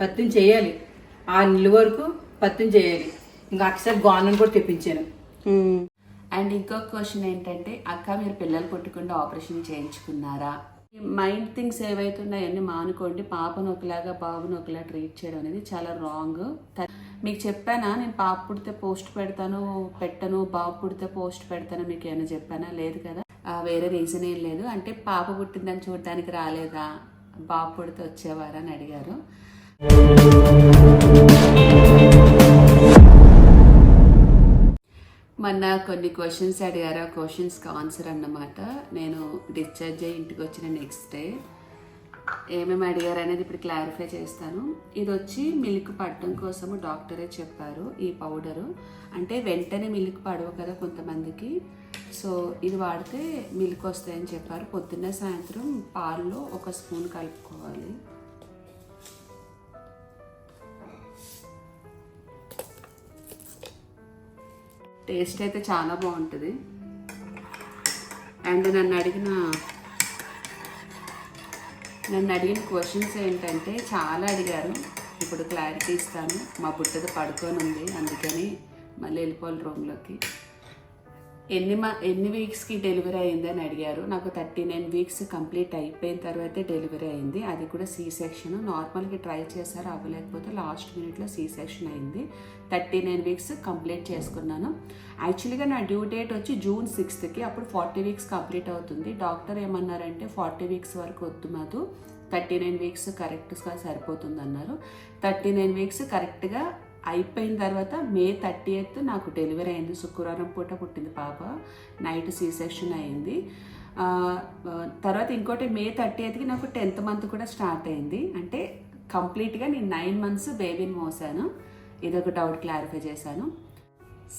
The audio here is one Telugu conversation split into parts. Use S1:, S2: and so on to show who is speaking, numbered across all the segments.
S1: పత్తిని చేయాలి. ఆ నెల వరకు పత్తిని చేయాలి. ఇంకా అక్షర్ గవర్నమెంట్ కూడా తెప్పించాను.
S2: అండ్ ఇంకొక క్వశ్చన్ ఏంటంటే అక్క మీరు పిల్లలు పుట్టకుండా ఆపరేషన్ చేయించుకున్నారా? మైండ్ థింగ్స్ ఏవైతున్నాయన్నీ మానుకోండి పాపను ఒకలాగా బాబును ఒకలా ట్రీట్ చేయడం అనేది చాలా రాంగ్. మీకు చెప్పానా? నేను పాప పుడితే పోస్ట్ పెడతాను పెట్టను బాబు పుడితే పోస్ట్ పెడతాను మీకు ఏమైనా చెప్పానా? లేదు కదా? ఆ, వేరే రీజన్ ఏం లేదు. అంటే పాప పుట్టిందని చూడడానికి రాలేదా? బాబు పుడితే వచ్చేవారా అని అడిగారు. మొన్న కొన్ని క్వశ్చన్స్ అడిగారు. ఆ క్వశ్చన్స్కి ఆన్సర్ అన్నమాట. నేను డిశ్చార్జ్ అయ్యి ఇంటికి వచ్చిన నెక్స్ట్ డే ఏమేమి అడిగారు అనేది ఇప్పుడు క్లారిఫై చేస్తాను. ఇది వచ్చి మిల్క్ పడటం కోసము డాక్టరే చెప్పారు ఈ పౌడరు అంటే వెంటనే మిల్క్ పడవు కదా కొంతమందికి. సో ఇది వాడితే మిల్క్ వస్తాయని చెప్పారు. పొద్దున్న సాయంత్రం పాల్లో ఒక స్పూన్ కలుపుకోవాలి. టేస్ట్ అయితే చాలా బాగుంటుంది. అండ్ నన్ను అడిగిన నన్ను అడిగిన క్వశ్చన్స్ ఏంటంటే చాలా అడిగారు. ఇప్పుడు క్లారిటీ ఇస్తాను. మా బుట్టది పడుకొని ఉంది అందుకని మళ్ళీ వెళ్ళిపోవాలి రూమ్లోకి ఎన్ని మా ఎన్ని వీక్స్కి డెలివరీ అయింది అని అడిగారు. నాకు థర్టీ నైన్ వీక్స్ కంప్లీట్ అయిపోయిన తర్వాతే డెలివరీ అయింది అది కూడా సీ సెక్షన్ నార్మల్గా ట్రై చేశారు అవ్వలేకపోతే లాస్ట్ మినిట్లో సీ సెక్షన్ అయింది థర్టీ నైన్ వీక్స్ కంప్లీట్ చేసుకున్నాను. యాక్చువల్గా నా డ్యూ డేట్ వచ్చి జూన్ సిక్స్త్కి అప్పుడు ఫార్టీ వీక్స్ కంప్లీట్ అవుతుంది. డాక్టర్ ఏమన్నారంటే ఫార్టీ వీక్స్ వరకు వద్దు మాకు థర్టీ నైన్ వీక్స్ కరెక్ట్గా సరిపోతుంది అన్నారు థర్టీ నైన్ వీక్స్ కరెక్ట్గా అయిపోయిన తర్వాత మే థర్టీ ఎయిత్ నాకు డెలివరీ అయింది. శుక్రవారం పూట పుట్టింది పాప. నైట్ సీ సెక్షన్ అయింది. తర్వాత ఇంకోటి మే థర్టీ ఎయిత్కి నాకు టెన్త్ మంత్ కూడా స్టార్ట్ అయింది. అంటే కంప్లీట్గా నేను నైన్ మంత్స్ బేబీని మోసాను. ఇదొక డౌట్ క్లారిఫై చేశాను.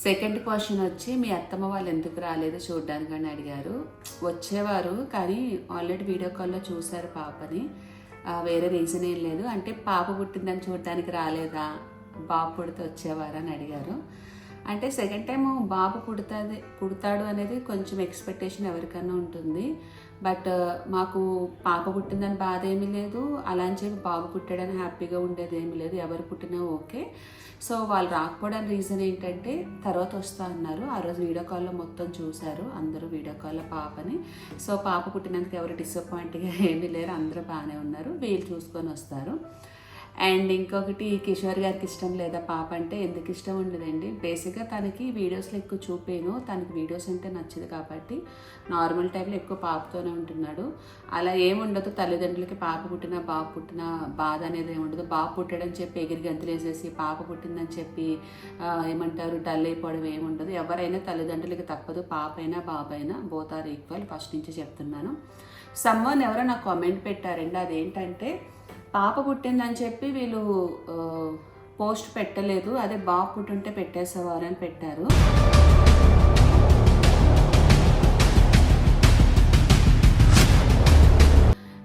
S2: సెకండ్ క్వశ్చన్ వచ్చి మీ అత్తమ్మ వాళ్ళు ఎందుకు రాలేదు చూడడానికి అని అడిగారు. వచ్చేవారు కానీ ఆల్రెడీ వీడియో కాల్లో చూశారు పాపని. వేరే రీజన్ ఏం లేదు. అంటే పాప పుట్టిందని చూడడానికి రాలేదా? బాబు పుడితే వచ్చేవారు అని అడిగారు. అంటే సెకండ్ టైం బాబు పుడుతుంది పుడతాడు అనేది కొంచెం ఎక్స్పెక్టేషన్ ఎవరికైనా ఉంటుంది. బట్ మాకు పాప పుట్టిందని బాధ ఏమీ లేదు. అలా అని చెప్పి బాబు పుట్టాడని హ్యాపీగా ఉండేది ఏమీ లేదు. ఎవరు పుట్టినా ఓకే. సో వాళ్ళు రాకపోవడానికి రీజన్ ఏంటంటే తర్వాత వస్తా అన్నారు. ఆ రోజు వీడియో కాల్లో మొత్తం చూశారు. అందరూ వీడియో కాల్లో పాపని. సో పాప పుట్టినందుకు ఎవరు డిసప్పాయింట్గా ఏమీ లేరు. అందరూ బాగానే ఉన్నారు. వీళ్ళు చూసుకొని వస్తారు. అండ్ ఇంకొకటి కిషోర్ గారికి ఇష్టం లేదా పాప అంటే ఎందుకు ఇష్టం ఉండదండి. బేసిక్గా తనకి వీడియోస్లో ఎక్కువ చూపాను. తనకి వీడియోస్ అంటే నచ్చదు కాబట్టి నార్మల్ టైంలో ఎక్కువ పాపతోనే ఉంటున్నాడు. అలా ఏముండదు తల్లిదండ్రులకి పాప పుట్టినా బాబు పుట్టినా బాధ అనేది ఏముండదు బాబు పుట్టాడని చెప్పి ఎగిరి గంతులేసేసి పాప పుట్టిందని చెప్పి ఏమంటారు డల్ అయిపోవడం ఏముండదు ఎవరైనా తల్లిదండ్రులకి తప్పదు. పాప అయినా బాబు అయినా బోత్ ఆర్ ఈక్వల్ ఫస్ట్ నుంచి చెప్తున్నాను. సమ్మన్ ఎవరో నాకు కామెంట్ పెట్టారండి. అదేంటంటే పాప పుట్టిందని చెప్పి వీళ్ళు పోస్ట్ పెట్టలేదు. అదే బాబు పుట్టుంటే పెట్టేసేవారు అని పెట్టారు.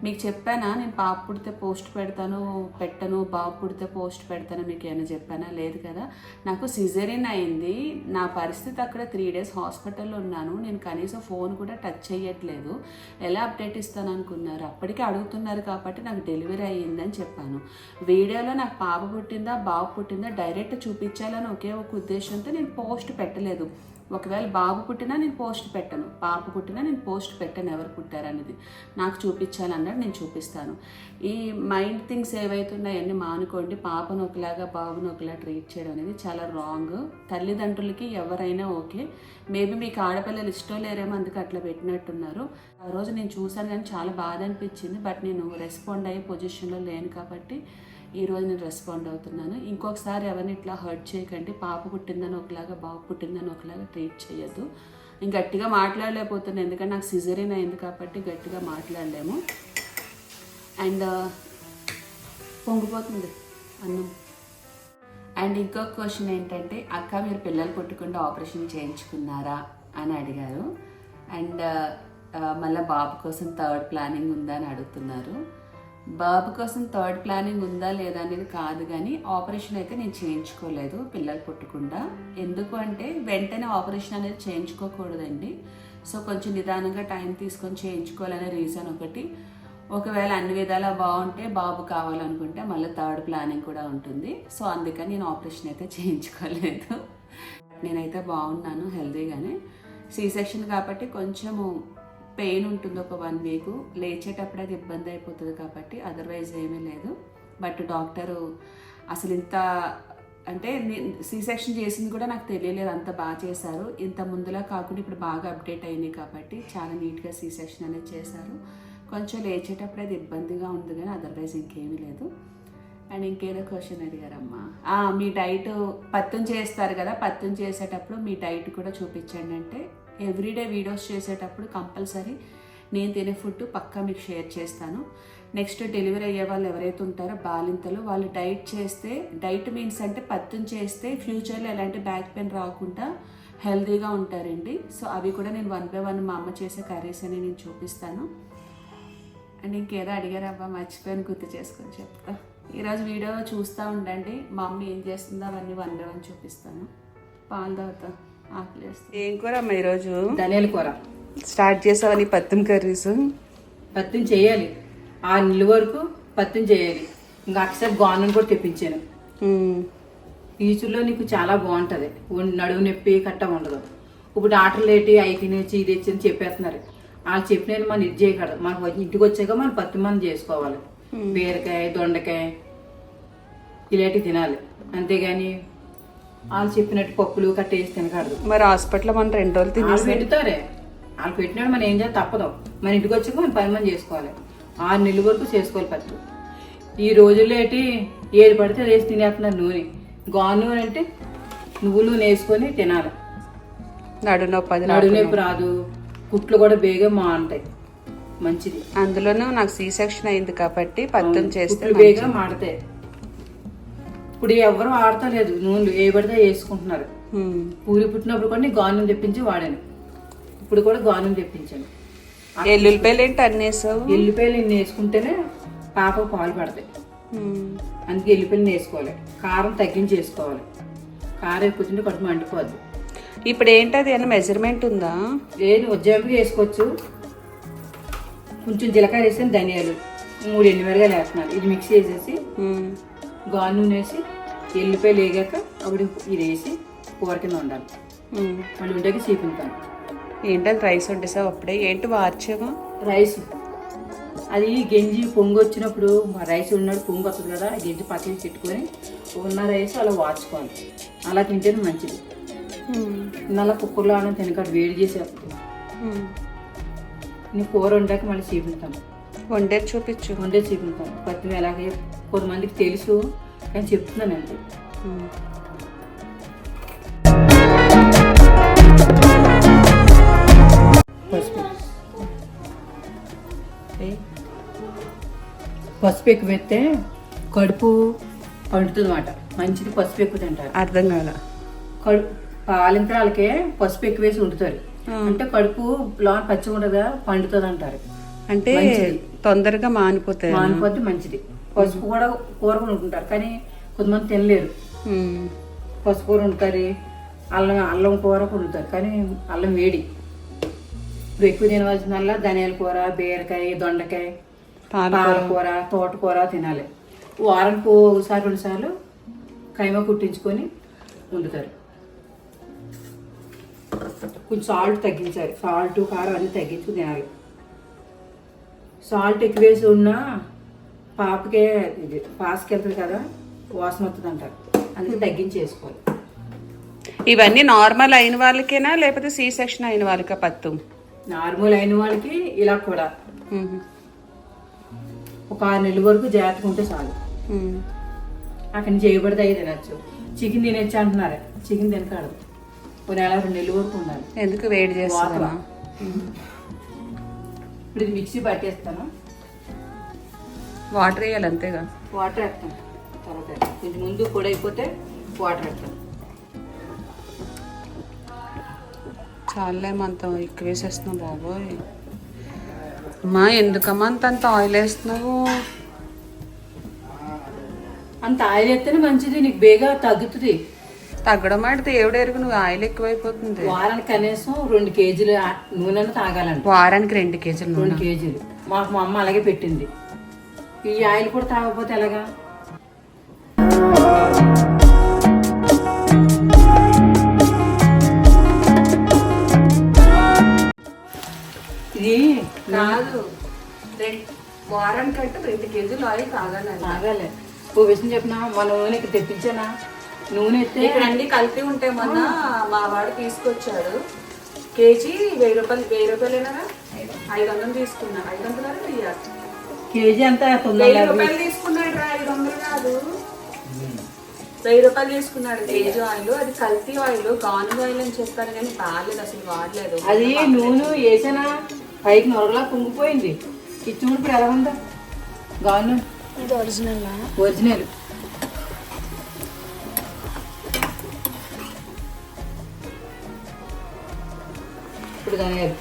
S2: మీకు చెప్పానా? నేను పాప పుడితే పోస్ట్ పెడతాను పెట్టను బాబు పుడితే పోస్ట్ పెడతాను మీకు ఏమైనా చెప్పానా? లేదు కదా. నాకు సిజరిన్ అయింది. నా పరిస్థితి అక్కడ త్రీ డేస్ హాస్పిటల్లో ఉన్నాను. నేను కనీసం ఫోన్ కూడా టచ్ చేయట్లేదు ఎలా అప్డేట్ ఇస్తాను అనుకున్నారు? అప్పటికే అడుగుతున్నారు కాబట్టి నాకు డెలివరీ అయ్యిందని చెప్పాను. వీడియోలో నాకు పాప పుట్టిందా బాబు పుట్టిందా డైరెక్ట్ చూపించాలని ఒకే ఒక ఉద్దేశంతో నేను పోస్ట్ పెట్టలేదు. ఒకవేళ బాబు పుట్టినా నేను పోస్ట్ పెట్టను. పాప పుట్టినా నేను పోస్ట్ పెట్టను ఎవరు పుట్టారనేది నాకు చూపించాలన్నాడు నేను చూపిస్తాను. ఈ మైండ్ థింగ్స్ ఏవైతున్నాయన్నీ మానుకోండి. పాపను ఒకలాగా బాబును ఒకలా ట్రీట్ చేయడం అనేది చాలా రాంగ్. తల్లిదండ్రులకి ఎవరైనా ఓకే. మేబీ మీకు ఆడపిల్లలు ఇష్టం లేరేమో అందుకు అట్లా పెట్టినట్టున్నారు. ఆ రోజు నేను చూశాను కానీ చాలా బాధ అనిపించింది. బట్ నేను రెస్పాండ్ అయ్యే పొజిషన్లో లేను కాబట్టి ఈరోజు నేను రెస్పాండ్ అవుతున్నాను. ఇంకొకసారి ఎవరిని ఇట్లా హర్ట్ చేయకండి. పాప పుట్టిందని ఒకలాగా బాబు పుట్టిందని ఒకలాగా ట్రీట్ చేయొద్దు. నేను గట్టిగా మాట్లాడలేకపోతున్నాను ఎందుకంటే నాకు సిజరీన్ అయింది కాబట్టి గట్టిగా మాట్లాడలేము. అండ్ uh, పొంగిపోతుంది అన్నం. అండ్ ఇంకొక క్వశ్చన్ ఏంటంటే అక్క మీరు పిల్లలు పుట్టకుండా ఆపరేషన్ చేయించుకున్నారా? అని అడిగారు. అండ్ uh, మళ్ళీ బాబు కోసం థర్డ్ ప్లానింగ్ ఉందా అని అడుగుతున్నారు. బాబు కోసం థర్డ్ ప్లానింగ్ ఉందా లేదా అనేది కాదు కానీ ఆపరేషన్ అయితే నేను చేయించుకోలేదు పిల్లలు పుట్టకుండా. ఎందుకు అంటే వెంటనే ఆపరేషన్ అనేది చేయించుకోకూడదండి. సో కొంచెం నిదానంగా టైం తీసుకొని చేయించుకోవాలనే రీజన్ ఒకటి. ఒకవేళ అన్ని విధాలా బాగుంటే బాబు కావాలనుకుంటే మళ్ళీ థర్డ్ ప్లానింగ్ కూడా ఉంటుంది. సో అందుకని నేను ఆపరేషన్ అయితే చేయించుకోలేదు. నేనైతే బాగున్నాను హెల్తీగానే. సీ సెక్షన్ కాబట్టి కొంచెము పెయిన్ ఉంటుంది ఒక వన్ వీక్. లేచేటప్పుడు అది ఇబ్బంది అయిపోతుంది కాబట్టి అదర్వైజ్ ఏమీ లేదు. బట్ డాక్టరు అసలు ఇంత అంటే సి సెక్షన్ చేసింది కూడా నాకు తెలియలేదు అంత బాగా చేశారు. ఇంత ముందులా కాకుండా ఇప్పుడు బాగా అప్డేట్ అయినాయి కాబట్టి చాలా నీట్గా సి సెక్షన్ అనేది చేశారు. కొంచెం లేచేటప్పుడు అది ఇబ్బందిగా ఉంది కానీ అదర్వైజ్ ఇంకేమీ లేదు. అండ్ ఇంకేదో క్వశ్చన్ అడిగారమ్మా. మీ డైట్ పత్తం చేస్తారు కదా పత్తం చేసేటప్పుడు మీ డైట్ కూడా చూపించండి అంటే ఎవ్రీడే వీడియోస్ చేసేటప్పుడు కంపల్సరీ నేను తినే ఫుడ్ పక్కా మీకు షేర్ చేస్తాను. నెక్స్ట్ డెలివరీ అయ్యే వాళ్ళు ఎవరైతే ఉంటారో బాలింతలు వాళ్ళు డైట్ చేస్తే డైట్ మీన్స్ అంటే పత్తం చేస్తే ఫ్యూచర్లో ఎలాంటి బ్యాక్ పెయిన్ రాకుండా హెల్తీగా ఉంటారండి. సో అవి కూడా నేను వన్ బై వన్ మా అమ్మ చేసే కర్రీస్ అని నేను చూపిస్తాను. అండ్ ఇంకేదో అడిగారబ్బా మర్చిపోయాను గుర్తు చేసుకొని చెప్తా. ఈరోజు వీడియో చూస్తూ ఉండండి. మా అమ్మ ఏం చేస్తుందో అవన్నీ వన్ బై వన్ చూపిస్తాను. పాలు తాగుతా. ఏం కూర అమ్మ ఈరోజు?
S1: ధనియాల కూర.
S2: స్టార్ట్ చేసావని పత్తం కర్రీస్?
S1: పత్తిని చేయాలి. ఆ నెలల వరకు పత్తిని చేయాలి. ఇంకా అక్షర్ గవర్నమెంట్ కూడా తెప్పించాను. ఫ్యూచర్లో నీకు చాలా బాగుంటుంది. నడుము నొప్పి కట్ట ఉండదు. ఇప్పుడు డాక్టర్లు ఏంటి అవి తినేసి ఇది తెచ్చి అని చెప్పేస్తున్నారు. వాళ్ళు చెప్పిన మనం ఇది చేయకూడదు. మనకు ఇంటికి వచ్చాక మనం పత్తి మనం చేసుకోవాలి. బీరకాయ దొండకాయ ఇలాంటివి తినాలి. అంతేగాని వాళ్ళు చెప్పినట్టు పప్పులు కట్ట వేసి తినకూడదు.
S2: మరి హాస్పిటల్లో మనం రెండు రోజులు
S1: వాళ్ళు పెడతారే. వాళ్ళు పెట్టినాడు మనం ఏం చేయాలి? తప్పదు. మన ఇంటికి వచ్చాక మనం పని మనం చేసుకోవాలి. ఆరు నెలల వరకు చేసుకోవాలి పట్టు ఈ రోజుల్లో ఏంటి ఏది పడితే అది వేసి తినేస్తున్నారు నూనె. గాను నూనె అంటే నువ్వులు నూనె వేసుకొని తినాలి.
S2: నడు నొప్పి
S1: నడునొప్పి రాదు. కుట్లు కూడా బేగా మాంటాయి మంచిది.
S2: అందులోనూ నాకు సి సెక్షన్ అయింది కాబట్టి పత్తం చేస్తే
S1: కుట్లు బేగా మాడతాయి. ఇప్పుడు ఎవరు వాడతలేదు నూనెలు ఏ పడితే వేసుకుంటున్నారు. పూరి పుట్టినప్పుడు కూడా నేను గాను తెప్పించి వాడాను. ఇప్పుడు కూడా గాను తెప్పించాను.
S2: ఎల్లుల్లిపాయలు ఏంటి అన్నేసావు
S1: ఎల్లిపాయలు ఇన్ని వేసుకుంటేనే పాప పాలు పడతాయి. అందుకే ఎల్లిపాయలు వేసుకోవాలి. కారం తగ్గించి వేసుకోవాలి. కారం ఎక్కువ తింటే కడుపు మండిపోద్ది.
S2: ఇప్పుడు ఏంటి అది? ఏమైనా మెజర్మెంట్ ఉందా?
S1: ఏది ఉజ్జాయింపుగా వేసుకోవచ్చు. కొంచెం జీలకర్ర వేసి ధనియాలు. మూడు ఎండుమిరగాయలు వేస్తున్నాను. ఇది మిక్స్ చేసేసి. గాను నూనె వేసి ఎల్లిపాయలు వేగాక అప్పుడు ఇది వేసి కూర కింద ఉండాలి. మళ్ళీ ఉండకి చీపుతాను
S2: ఏంటది రైస్ వండేసావు అప్పుడే? ఏంటి వార్చేమో?
S1: రైస్. అది గంజి పొంగు వచ్చినప్పుడు మా రైస్ ఉన్నప్పుడు పొంగు వస్తుంది కదా ఆ గంజి పక్కన పెట్టుకొని ఉన్న రైస్ అలా వాచుకోవాలి అలా తింటేనే మంచిది. నల్ల కుక్కర్లో అన్నం తినకాడు వేడి చేసేస్తుంది నీ కూర వండాక మళ్ళీ చీపుతాను
S2: వండే చూపించు.
S1: వండే చీపుతాను పత్తి ఎలాగే కొంతమందికి తెలుసు కానీ చెప్తున్నాను అంతే.
S2: హ్మ్.
S1: పసుపు? పసుపు ఎక్కువ పెడితే కడుపు పండుతుంది అన్నమాట మంచిది పసుపు ఎక్కువ తింటారు.
S2: అర్థం కాల.
S1: కడుపు పాలింతరాలకే పసుపు ఎక్కువ వేసి వండుతారు. అంటే కడుపు లోన పచ్చిగా ఉండదా పండుతుంది అంటారు
S2: అంటే తొందరగా మానిపోతాయి
S1: మానిపోతే మంచిది. పసుపు కూడా కూర వండుకుంటారు కానీ కొంతమంది తినలేరు. పసుపు కూర వండుతారు అల్లం అల్లం కూర వండుతారు కానీ అల్లం వేడి. ఇప్పుడు ఎక్కువ తినవలసిందల్లా ధనియాల కూర బీరకాయ దొండకాయ
S2: పాలకూర
S1: తోటకూర తినాలి. వారానికి ఒకసారి రెండు సార్లు కైమ కుట్టించుకొని వండుతారు. కొంచెం సాల్ట్ తగ్గించాలి. సాల్ట్ కారం అన్నీ తగ్గించుకుని తినాలి. సాల్ట్ ఎక్కువ వేసి ఉన్నా పాపకే ఇది పాస్కి వెళ్తుంది కదా వాసన వస్తుంది అంటారు అందుకే తగ్గించి వేసుకోవాలి
S2: ఇవన్నీ నార్మల్ అయిన వాళ్ళకేనా లేకపోతే సి సెక్షన్ అయిన వాళ్ళకా పత్తు?
S1: నార్మల్ అయిన వాళ్ళకి ఇలా కూడా. ఒక ఆరు నెలల వరకు జాగ్రత్తగా ఉంటే చాలు. అక్కడి నుంచి చేయబడితే అవి తినచ్చు. చికెన్ తినచ్చు అంటున్నారు. చికెన్ తినకాడు ఒక నెల రెండు నెలల వరకు ఉండాలి.
S2: ఎందుకు వేడి చేస్తావా
S1: ఇప్పుడు ఇది మిక్సీ పట్టేస్తాను.
S2: వాటర్ వేయాలి అంతేగా?
S1: వాటర్ వేస్తాను తర్వాత. కొంచెం ముందు పొడి అయిపోతే వాటర్ వేస్తాను
S2: చాలేమంత ఎక్కువ వేసేస్తున్నావు బాబోయ్. అమ్మా ఎందుకమ్మా అంత అంత ఆయిల్ వేస్తున్నావు?
S1: అంత ఆయిల్ వేస్తేనే మంచిది నీకు బేగా తగ్గుతుంది.
S2: తగ్గడం అంటే దేవుడు ఎరుగు? నువ్వు ఆయిల్ ఎక్కువైపోతుంది.
S1: వారానికి కనీసం రెండు కేజీలు నూనె తాగాలంట.
S2: వారానికి రెండు కేజీలు
S1: రెండు కేజీలు. మాకు మా అమ్మ అలాగే పెట్టింది. ఈ ఆయిల్ కూడా తాగకపోతే ఎలాగా? ఇది
S2: కాదు. రెండు వారానికంటే రెండు కేజీలు ఆయిల్ తాగాలి
S1: తాగాలి. ఓ విషయం చెప్పిన? మా నూనె ఇక్కడ తెప్పించానా? నూనె
S2: ఇక్కడ అన్ని కలిపి ఉంటే మొన్న మా వాడు తీసుకొచ్చాడు. కేజీ వెయ్యి రూపాయలు వెయ్యి రూపాయలేనా ఐదు వందలు తీసుకున్నా. ఐదు వందలు వెయ్యి
S1: కేజీ అంతా తొమ్మిది
S2: వెయ్యి రూపాయలు తీసుకున్నాడు రా ఐదు వందలు కాదు. వెయ్యి రూపాయలు తీసుకున్నాడు కేజీ ఆయిల్ అది కల్తీ ఆయిల్ గాను ఆయిల్ అని చెప్పారు కానీ బాగాలేదు అసలు వాడలేదు.
S1: అది నూనె వేసానా? పైకి నొరగలా పొంగిపోయింది ఇది చూడు ఇప్పుడు ఎలా ఉందా? గాను
S3: ఇది ఒరిజినల్
S1: ఒరిజినల్ ఇప్పుడు ధనియాలు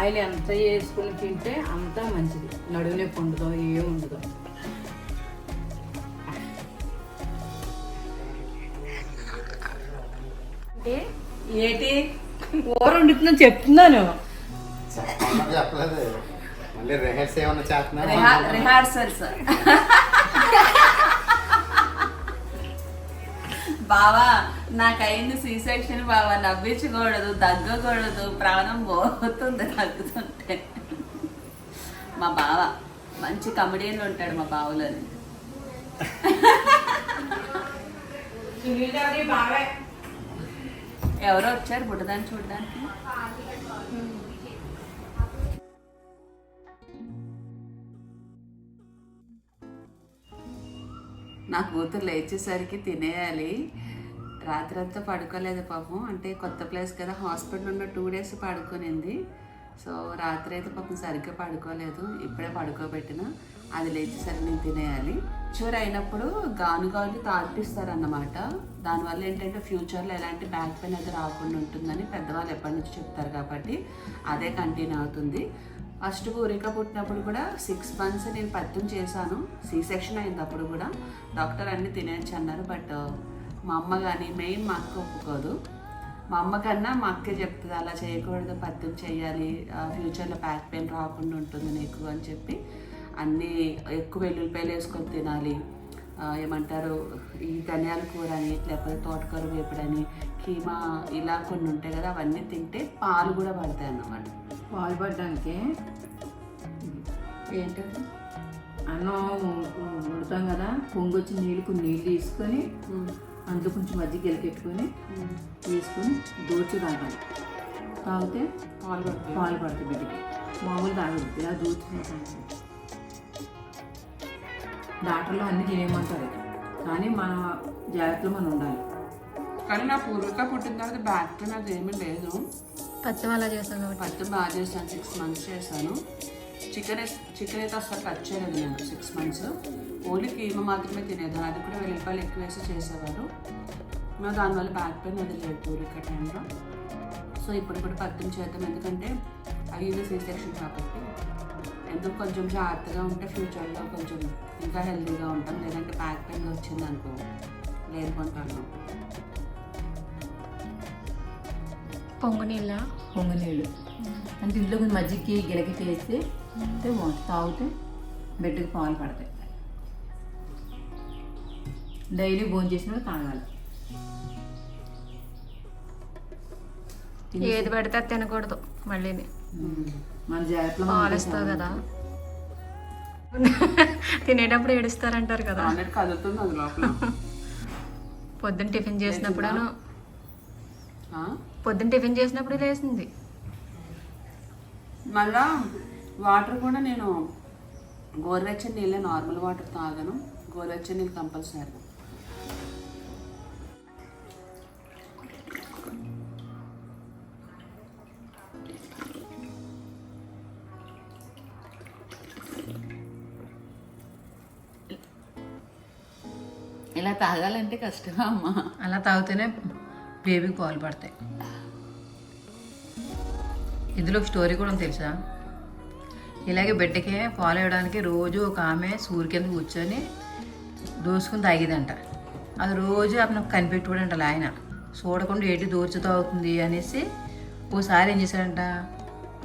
S1: ఆయిల్ ఎంత వేసుకుని తింటే అంత మంచిది. నడువునే పండుదో ఏం ఉండదు. ఏంటి? కూర వండుతుందని చెప్తున్నాను.
S4: చెప్పమని చెప్పలేదు. మళ్ళీ రిహర్స్ ఏమన్నా చేస్తున్నా
S2: రిహార్సల్స్ బావా నాకైంది సి సెక్షన్ బావా నవ్వించకూడదు దగ్గకూడదు ప్రాణం పోతుంది తగ్గుతుంటే. మా బావ మంచి కమెడియన్ ఉంటాడు మా బావులని. ఎవరో వచ్చారు బుడ్డదాన్ని చూడడానికి? నా కూతురు లేచేసరికి తినేయాలి. రాత్రంతా పడుకోలేదు పాపం. అంటే కొత్త ప్లేస్ కదా హాస్పిటల్ ఉన్న టూ డేస్ పడుకునింది. సో రాత్రి అయితే పాపం సరిగ్గా పడుకోలేదు. ఇప్పుడే పడుకోబెట్టిన. అది లేచేసరికి నేను తినేయాలి. చూరు అయినప్పుడు గాను తాగిపిస్తారన్నమాట. దానివల్ల ఏంటంటే ఫ్యూచర్లో ఎలాంటి బ్యాక్ పెయిన్ అయితే రాకుండా ఉంటుందని పెద్దవాళ్ళు ఎప్పటి నుంచి చెప్తారు కాబట్టి అదే కంటిన్యూ అవుతుంది. ఫస్ట్ ఊరిక పుట్టినప్పుడు కూడా సిక్స్ మంత్స్ నేను పద్యం చేశాను. సి సెక్షన్ అయినప్పుడు కూడా. డాక్టర్ అన్ని తినేయచ్చు అన్నారు బట్ uh, మా అమ్మ కానీ మెయిన్ మా అక్క ఒప్పుకోదు. మా అమ్మ కన్నా మా అక్కే చెప్తుంది అలా చేయకూడదు పద్యం చేయాలి ఫ్యూచర్లో బ్యాక్ పెయిన్ రాకుండా ఉంటుంది నీకు అని చెప్పి. అన్నీ ఎక్కువ వెల్లుల్లిపాయలు వేసుకొని తినాలి. ఏమంటారు ఈ ధనియాల కూర అని లేకపోతే తోటకూర వేపుడని కీమా ఇలా కొన్ని ఉంటాయి కదా అవన్నీ తింటే పాలు కూడా పడతాయి అన్నమాట.
S1: పాలు పడడానికి
S2: ఏంటది
S1: అన్నం వండుతాం కదా పొంగొచ్చి నీళ్ళు కొన్ని నీళ్ళు తీసుకొని అందులో కొంచెం మజ్జిగ గెలికెట్టుకొని తీసుకొని దోచి తాగాలి తాగితే
S2: పాలు
S1: పాలు పడుతుంది బిడ్డకి. మామూలు తాగదు ఇలా దోచి తాగాలి డాక్టర్లు అన్ని తినేయమంటారు కానీ మన జాగ్రత్తలో మనం ఉండాలి.
S2: కానీ నా పూర్వక పుట్టిన తర్వాత బ్యాక్ పెయిన్ అది ఏమీ లేదు.
S3: పత్యం అలా చేస్తాను కాబట్టి.
S2: పత్తి బాగా చేశాను సిక్స్ మంత్స్ చేశాను. చికెన్ చికెన్ అయితే అసలు టచ్ చేయలేదు నేను సిక్స్ మంత్స్ ఓన్లీ కీమ మాత్రమే తినేదాన్ని అది కూడా వెల్లిపాయలు ఎక్కువ వేసి చేసేవారు. మేము దానివల్ల బ్యాక్ పెయిన్ అది లేదు టైంలో. సో ఇప్పుడు కూడా పత్యం చేద్దాం ఎందుకంటే అయ్యింది సీ సెక్షన్ కాబట్టి ఎందుకు కొంచెం జాగ్రత్తగా ఉంటే ఫ్యూచర్లో కొంచెం ఇంకా హెల్తీగా ఉంటాం. లేదంటే బ్యాక్ పెయిన్ వచ్చింది అనుకో లేనుకుంటాను
S3: పొంగు నీళ్ళ
S1: పొంగ నీళ్ళు అంటే ఇంట్లో కొంచెం మజ్జిగకి గిలకి వేస్తే అంటే తాగితే బిడ్డకి పాలు పడతాయి. డైలీ భోజనం చేసినా తాగాలి.
S3: ఏది పెడితే అది తినకూడదు మళ్ళీ
S1: మన జాగ్రత్తలో మనం
S3: పాలు ఇస్తావు కదా. తినేటప్పుడు ఏడుస్తారంటారు కదా. పొద్దున్న టిఫిన్ చేసినప్పుడు
S2: ఆ?
S3: పొద్దున్న టిఫిన్ చేసినప్పుడు లేసింది.
S2: మళ్ళా వాటర్ కూడా నేను గోరువెచ్చని నీళ్ళే నార్మల్ వాటర్ తాగను. గోరువెచ్చని నీళ్ళు కంపల్సరీ. ఇలా తాగాలంటే కష్టమా అమ్మా.
S1: అలా తాగితేనే బేబీకి పాలు పడతాయి ఇందులో ఒక స్టోరీ కూడా ఉంది తెలుసా? ఇలాగే బిడ్డకి పాలు ఇవ్వడానికి రోజు ఒక ఆమె సూర్య కింద కూర్చొని దోసుకుని తాగేదంట. అది రోజు అతను కనిపెట్టుకోడంట ఆయన చూడకుండా ఏంటి దూర్చుతూ అవుతుంది అనేసి ఓసారి ఏం చేశాడంట?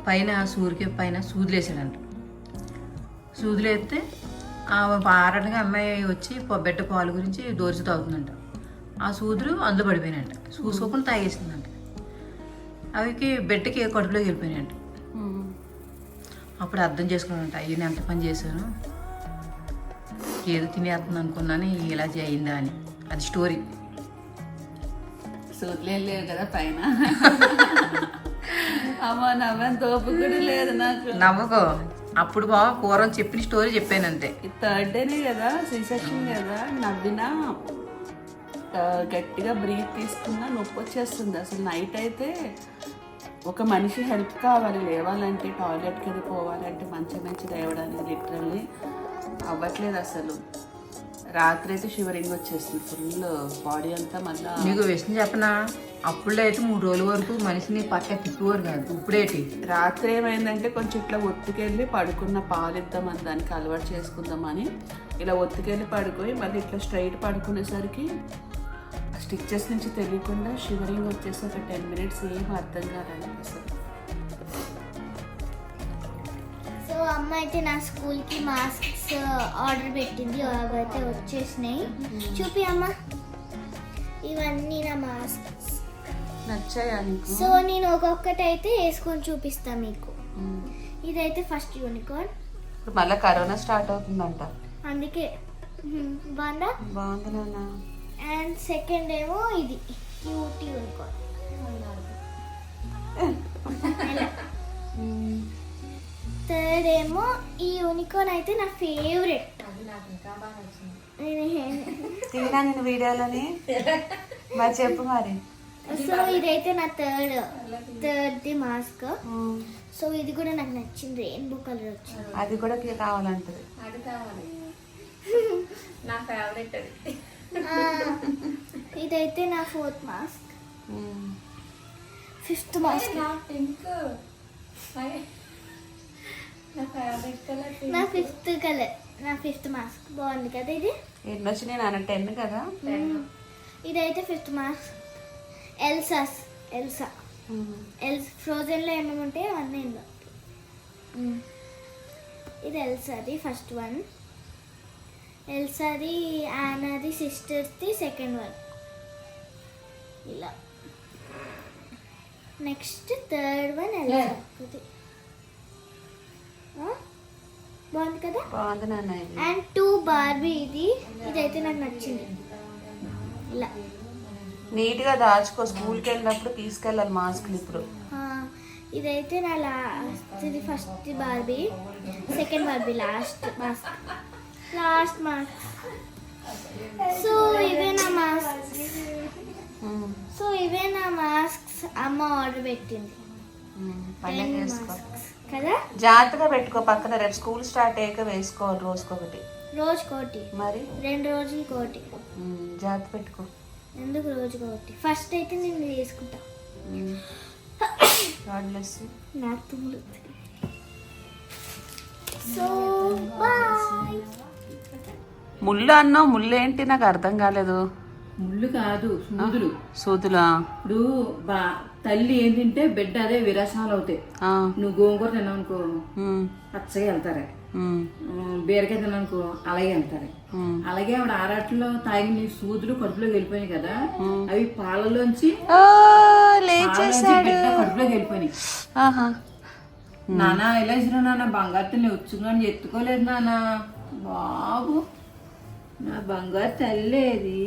S1: పైన సూర్యకి పైన సూదులేసాడంట సూదులేస్తే సూదులు ఆరటంగా అమ్మాయి వచ్చి బిడ్డ పాలు గురించి దోర్చుతూ అవుతుందంట ఆ సూదులు అందులో పడిపోయినాయంట. చూసుకోకుండా తాగేసిందంట. అవికి బిడ్డకి కడుపులోకి వెళ్ళిపోయినాయంట. అప్పుడు అర్థం చేసుకున్నానంట అయ్యి నేను ఎంత పని చేశాను? ఏదో తినేస్తుంది అనుకున్నాను ఇలా అయిందా అని. అది స్టోరీ.
S2: లేవు కదా పైన. అమ్మ నవ్వని తోపు కూడా లేదు నాకు.
S1: నవ్వకో. అప్పుడు బాగా కూర చెప్పిన స్టోరీ చెప్పాను అంతే
S2: థర్డ్ డేనే కదా సెక్షన్ కదా నవ్వినా. గట్టిగా బ్రీత్ తీసుకున్నా నొప్పి వచ్చేస్తుంది. అసలు నైట్ అయితే ఒక మనిషి హెల్ప్ కావాలి. లేవాలంటే టాయిలెట్కి అది పోవాలంటే మంచి మంచి లేవడానికి లిటరల్లీ అవ్వట్లేదు అసలు. రాత్రి అయితే షివరింగ్ వచ్చేస్తుంది. ఫుల్ బాడీ అంతా మళ్ళీ
S1: నీకు విషయం చెప్పనా? అప్పుడులో అయితే మూడు రోజుల వరకు మనిషిని పక్క తిప్పేవారు కాదు. ఇప్పుడేటి?
S2: రాత్రి ఏమైందంటే కొంచెం ఇట్లా ఒత్తుకెళ్ళి పడుకున్న పాలు ఇద్దామని దానికి అలవాటు చేసుకుందామని ఇలా ఒత్తుకెళ్ళి పడుకొని మళ్ళీ ఇట్లా స్ట్రైట్ పడుకునేసరికి స్టిచ్చెస్ నుంచి తెలియకుండా షివరింగ్ వచ్చేసి ఒక టెన్ మినిట్స్ ఏం అర్థం కాలేదు అసలు.
S5: సో అమ్మ అయితే నా స్కూల్కి మాస్క్స్ ఆర్డర్ పెట్టింది. అవైతే వచ్చేసినాయి. చూపి అమ్మ. ఇవన్నీ నా మాస్క్స్.
S2: నచ్చాయా
S5: సో నేను ఒక్కొక్కటి అయితే వేసుకొని చూపిస్తా మీకు. ఇదైతే ఫస్ట్ యూనికార్న్.
S2: మళ్ళీ కరోనా స్టార్ట్ అవుతుందంట.
S5: అందుకే. బాగుందా?
S2: బాగుంది నాన్న.
S5: అండ్ సెకండ్ ఏమో ఇది క్యూట్ యూనికార్న్ థర్డ్ ఏమో ఈ యూనికార్న్ అయితే నా ఫేవరెట్
S2: తిన్నా నేను వీడియోలోని? మరి చెప్పు మరి.
S5: సో ఇదైతే నా third third the mask so ఇది కూడా నాకు నచ్చింది. రెయిన్బో కలర్ వచ్చింది.
S2: అది కూడా కావాలంటది.
S3: నా ఫేవరెట్ అది.
S5: ఇదైతే నా ఫోర్త్ మాస్క్. Fifth mask. నా ఫిఫ్త్ కలర్. నా ఫిఫ్త్ మాస్క్. బాగుంది కదా ఇది?
S2: ఎన్ని వచ్చినాయి నాన్న? టెన్ కదా?
S5: ఇదైతే ఫిఫ్త్ మాస్క్. ఎల్సాస్. ఎల్సా. ఎల్స్ ఫ్రోజన్లో ఏమేమి ఉంటాయి అవన్నీ. ఇది ఎల్సాది ఫస్ట్ వన్. ఎల్సాది ఆనాది సిస్టర్స్ది సెకండ్ వన్ ఇలా. నెక్స్ట్ థర్డ్ వన్ ఎల్సా ఇది. ఆ? బాగుంది కదా? అండ్ టూ బార్బీ ఇది. ఇదైతే నాకు నచ్చింది. ఇలా.
S2: నీట్గా దాచుకో. స్కూల్కి వెళ్ళినప్పుడు తీసుకెళ్ళాలి మాస్క్లు ఇప్పుడు.
S5: ఇదైతే నా లాస్ట్ ఇది first Barbie second Barbie last mask last mask so ఇవే నా మాస్క్ సో ఇవే నా మాస్క్స్ అమ్మ ఆర్డర్ పెట్టింది. కదా?
S2: జాగ్రత్తగా పెట్టుకో పక్కన రేపు స్కూల్ స్టార్ట్ అయ్యాక వేసుకోవాలి రోజుకొకటి.
S5: రోజు కోటి
S2: మరి?
S5: రెండు రోజులు కోటి
S2: ఉమ్, జాగ్రత్త పెట్టుకో.
S5: ఎందుకు రోజు కోటి ఫస్ట్ అయితే నేను వేసుకుంటా. నాకు తుమ్ములు సో బాయ్
S2: ముళ్ళు అన్నావు ముళ్ళు ఏంటి? నాకు అర్థం కాలేదు.
S1: ముళ్ళు కాదు సూదులు.
S2: సూదులా?
S1: ఇప్పుడు బా తల్లి ఏం తింటే బిడ్డ అదే విరసనాలు అవుతాయి. నువ్వు గోంగూర తిన్నావు
S2: ఉమ్,
S1: పచ్చగా వెళ్తారే. బీరకాయ తిన్నానుకో అలాగే వెళ్తారు. అలాగే ఆవిడ ఆరాట్లో తాగిన సూదులు కడుపులోకి వెళ్ళిపోయినాయి కదా అవి పాలలోంచి కడుపులోకి వెళ్ళిపోయినాయి.
S2: ఆహా.
S1: నానా ఇలా ఇచ్చిన నాన్న బంగారు తల్లి వచ్చుకున్నాను ఎత్తుకోలేదు నాన్న బాబు. నా బంగారు తల్లేది.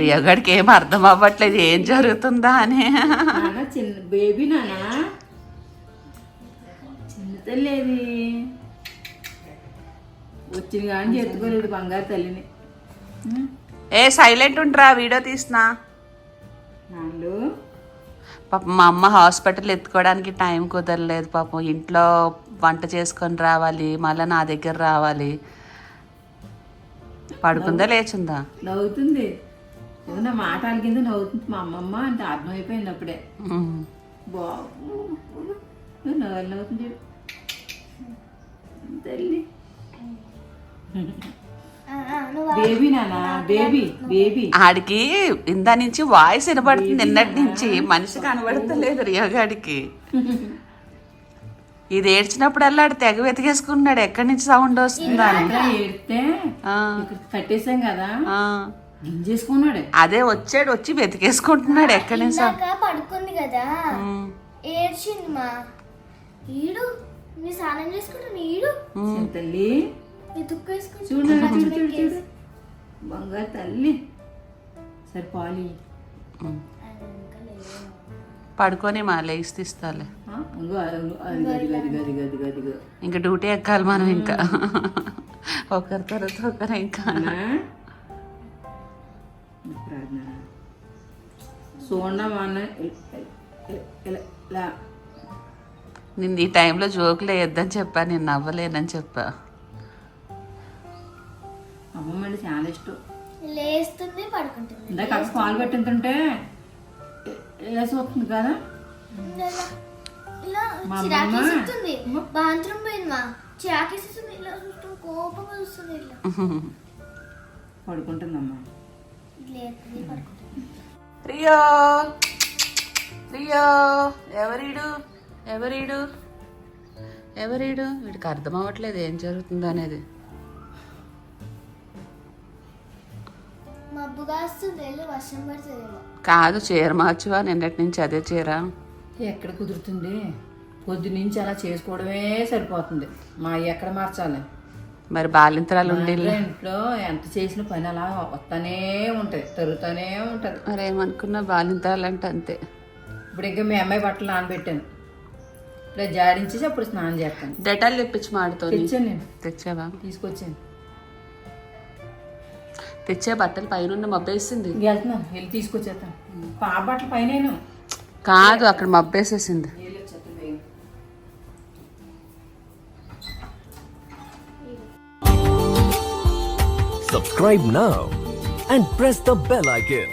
S2: రియగాడికి ఏం అర్థం అవ్వట్లేదు ఏం జరుగుతుందా అని.
S1: చిన్న బేబీ నానా చిన్న తల్లేది. వచ్చిన కానీ ఎత్తుకోలేదు బంగారు తల్లిని?
S2: ఏ సైలెంట్ ఉంటారా వీడియో తీస్తున్నా.
S1: నాన్నలు
S2: పాపం మా అమ్మ హాస్పిటల్ ఎత్తుకోవడానికి టైం కుదరలేదు పాపం. ఇంట్లో వంట చేసుకొని రావాలి మళ్ళీ నా దగ్గర రావాలి. పడుకుందా లేచుందా?
S1: నవ్వుతుంది. ఏదో నా మాట అలిగిందో నవ్వుతుంది. మా అమ్మమ్మ అంటే అర్థమైపోయింది అప్పుడే. బాబు నవ్వు నవ్వుతుంది. తల్లి.
S5: ఆ, ఆ, నువ్వు ఆ-
S1: బేబీ నానా బేబీ బేబీ
S2: ఆడికి ఇందా నుంచి వాయిస్ వినబడుతుంది నిన్నటి నుంచి. మనిషి కనబడతలేదు రియోగాడికి ఇది ఏడ్చినప్పుడల్లా ఆడు తెగ వెతికేసుకున్నాడు ఎక్కడి నుంచి సౌండ్ వస్తుందా
S1: కట్టేసాం కదా. గింజేసుకున్నాడు.
S2: అదే వచ్చాడు వచ్చి వెతికేసుకుంటున్నాడు. ఎక్కడి నుంచి
S5: పడుకుంది కదా. ఏడ్చింది మా. ఈడు నీ స్నానం చేసుకుంటాను ఈడు.
S1: చిన్న తల్లి.
S5: నీ తుక్కు వేసుకుంటా
S1: చూడు నాన్న, చూడు చూడు చూడు బంగారు తల్లి. సరే పాలి.
S2: పడుకొని మా లేచి తీస్తాలే. ఇంకా డ్యూటీ ఎక్కాలి మనం ఇంకా. ఒకరి తర్వాత ఒకరు ఇంకా. నిన్ను ఈ టైంలో జోకులు వేయొద్దని చెప్పా నేను నవ్వలేనని చెప్పా.
S1: అమ్మమ్మ అంటే చాలా ఇష్టం.
S5: లేస్తుంది పడుకుంటుంది.
S1: ఇందాక అక్క పాలు పెట్టింటుంటే ఇలా చూస్తుంది కదా? మా అమ్మమ్మ?
S5: వేస్తుంది. బాత్రూమ్ పోయింది? మా వేసేస్తుంది ఇలా చూస్తుంది కోపంగా చూస్తుంది ఇట్లా
S1: పడుకుంటుందమ్మా.
S5: లేస్తుంది పడుకుంటుంది.
S2: రియో రియో ఎవరీడు? ఎవరీడు? ఎవరీడు? వీడికి అర్థం అవ్వట్లేదు ఏం జరుగుతుందో అనేది కాదు చీర మార్చువా? నిన్నటి నుంచి అదే చీర.
S1: ఎక్కడ కుదురుతుంది? పొద్దు నుంచి అలా చేసుకోవడమే సరిపోతుంది. మా అయ్య ఎక్కడ మార్చాలి?
S2: మరి బాలింతరాలు ఉండి
S1: ఇంట్లో ఎంత చేసిన పని అలా వస్తానే ఉంటది తరుగుతానే ఉంటది.
S2: మరి ఏమనుకున్నా బాలింతరాలు అంటే అంతే.
S1: ఇప్పుడు ఇంకా మీ అమ్మాయి బట్టలు నానబెట్టాను. ఇలా జాడించేసి అప్పుడు స్నానం చేస్తాను.
S2: డెటాల్ తెప్పించి మాడుతో
S1: తెచ్చాను నేను.
S2: తెచ్చావా?
S1: తీసుకొచ్చాను.
S2: తెచ్చే బట్టలు పైన మబ్బేసింది
S1: ఇంక వెళ్తున్నాను వెళ్ళి తీసుకొచ్చేస్తాను పాప బట్టలు పైన
S2: కాదు అక్కడ మబ్బేసేసింది
S6: Subscribe now and press the bell icon.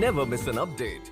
S6: Never miss an update.